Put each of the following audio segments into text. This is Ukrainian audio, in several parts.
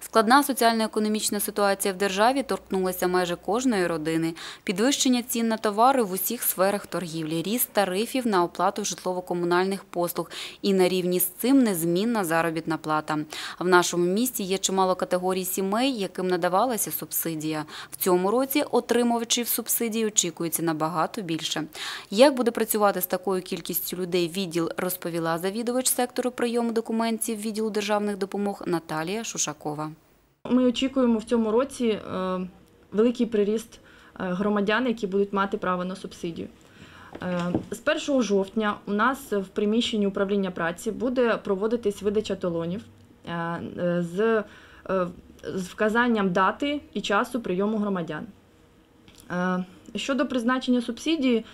Складна соціально-економічна ситуація в державі торкнулася майже кожної родини. Підвищення цін на товари в усіх сферах торгівлі, ріст тарифів на оплату житлово-комунальних послуг і на рівні з цим незмінна заробітна плата. В нашому місті є чимало категорій сімей, яким надавалася субсидія. В цьому році отримувачів субсидій очікується набагато більше. Як буде працювати з такою кількістю людей відділ, розповіла завідувач сектору прийому документів відділу державних допомог Наталія Шушакова. Ми очікуємо в цьому році е, великий приріст е, громадян, які будуть мати право на субсидію. Е, З 1 жовтня у нас в приміщенні управління праці буде проводитись видача талонів з, вказанням дати і часу прийому громадян. Щодо призначення субсидії,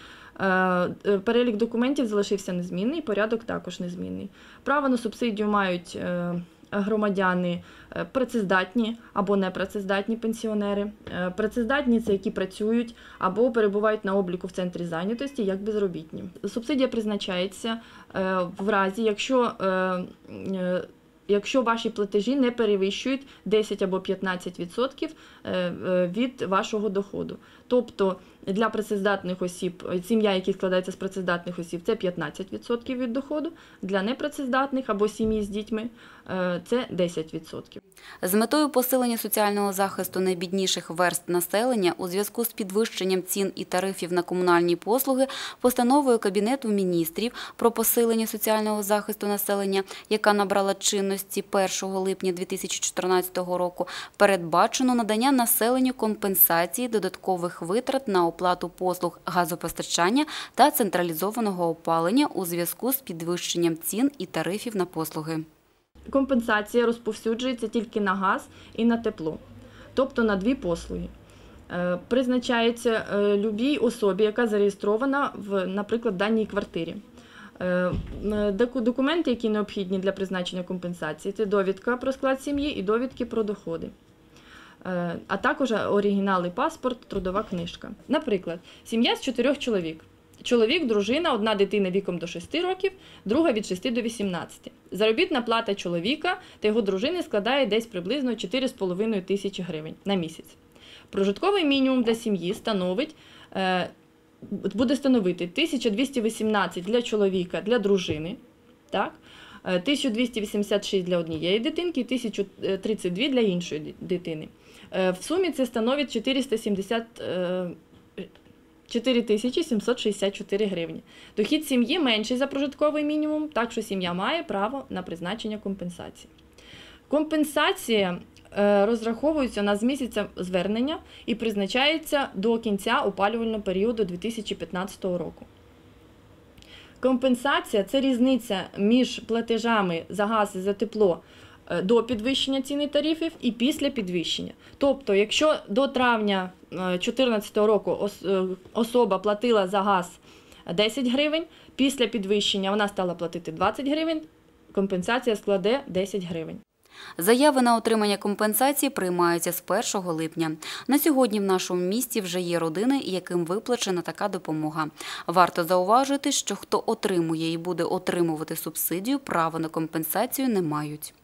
перелік документів залишився незмінний, порядок також незмінний. Право на субсидію мають громадяни е, працездатні або непрацездатні пенсіонери. Е, Працездатні це які працюють або перебувають на обліку в центрі зайнятості як безробітні. Субсидія призначається е, в разі, якщо Якщо ваші платежі не перевищують 10 або 15% е, е, від вашого доходу. Тобто для працездатних осіб, сім'я, які складається з працездатних осіб, це 15% від доходу, для непрацездатних або сім'ї з дітьми е, це 10%. З метою посилення соціального захисту найбідніших верст населення у зв'язку з підвищенням цін і тарифів на комунальні послуги постановою Кабінету міністрів про посилення соціального захисту населення, яка набрала чинності 1 липня 2014 року, передбачено надання населенню компенсації додаткових витрат на оплату послуг газопостачання та централізованого опалення у зв'язку з підвищенням цін і тарифів на послуги. Компенсація розповсюджується тільки на газ і на тепло, тобто на дві послуги. Е, Призначається е, любій особі, яка зареєстрована в, наприклад, даній квартирі. Е, Документи, які необхідні для призначення компенсації, це довідка про склад сім'ї і довідки про доходи. Е, А також оригінали паспорт, трудова книжка. Наприклад, сім'я з чотирьох чоловік. Чоловік, дружина, одна дитина віком до 6 років, друга від 6 до 18. Заробітна плата чоловіка та його дружини складає десь приблизно 4,5 тисячі гривень на місяць. Прожитковий мінімум для сім'ї становить, е, буде становити 1218 для чоловіка, для дружини, так? е, 1286 для однієї дитинки і 1032 для іншої дитини. Е, В сумі це становить 470 е, 4764 гривні. Дохід сім'ї менший за прожитковий мінімум, так що сім'я має право на призначення компенсації. Компенсація е, розраховується на з місяця звернення і призначається до кінця опалювального періоду 2015 року. Компенсація це різниця між платежами за газ і за тепло е, до підвищення ціни тарифів і після підвищення. Тобто, якщо до травня 2014 року е, особа платила за газ 10 гривень, після підвищення вона стала платити 20 гривень, компенсація складе 10 гривень. Заяви на отримання компенсації приймаються з 1 липня. На сьогодні в нашому місті вже є родини, яким виплачена така допомога. Варто зауважити, що хто отримує і буде отримувати субсидію, право на компенсацію не мають.